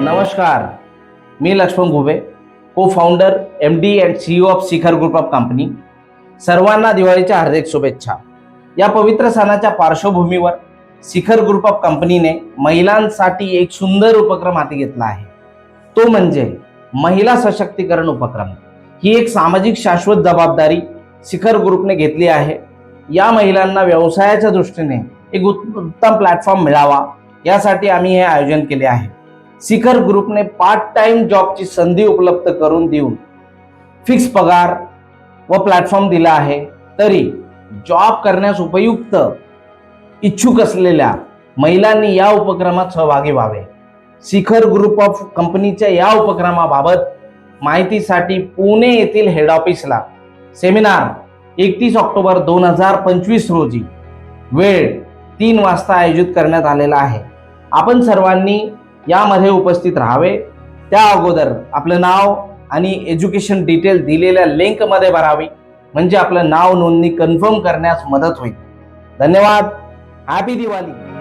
नमस्कार मी Laxman Ghube co founder M D and CEO of Shikhar group of company सर्वांना दिवाळीच्या हार्दिक शुभेच्छा. या पवित्र सणाच्या पार्श्वभूमीवर शिखर ग्रुप ऑफ कंपनीने महिलांसाठी एक सुंदर उपक्रम हाती घेतला आहे. तो म्हणजे महिला सशक्तीकरण उपक्रम. ही एक सामाजिक शाश्वत जबाबदारी शिखर ग्रुपने घेतली आहे. या महिलांना व्यवसायाच्या दृष्टीने एक उत्तम प्लॅटफॉर्म मिळावा यासाठी आम्ही हे आयोजन केले आहे. शिखर ग्रुपने पार्ट टाइम जॉबची संधी उपलब्ध करून देऊन फिक्स पगार व प्लॅटफॉर्म दिला आहे. तरी जॉब करण्यास उपयुक्त इच्छुक असलेल्या महिलांनी या उपक्रमात सहभागी व्हावे. शिखर ग्रुप ऑफ कंपनीच्या या उपक्रमाबाबत माहितीसाठी पुणे येथील हेड ऑफिसला सेमिनार एकतीस ऑक्टोबर दोन हजार पंचवीस रोजी वेळ तीन वाजता आयोजित करण्यात आलेला आहे. आपण सर्वांनी यामध्ये उपस्थित राहावे. त्या अगोदर आपलं नाव आणि एज्युकेशन डिटेल दिलेल्या लिंकमध्ये भरावी. म्हणजे आपलं नाव नोंदणी कन्फर्म करण्यास मदत होईल. धन्यवाद. हॅपी दिवाळी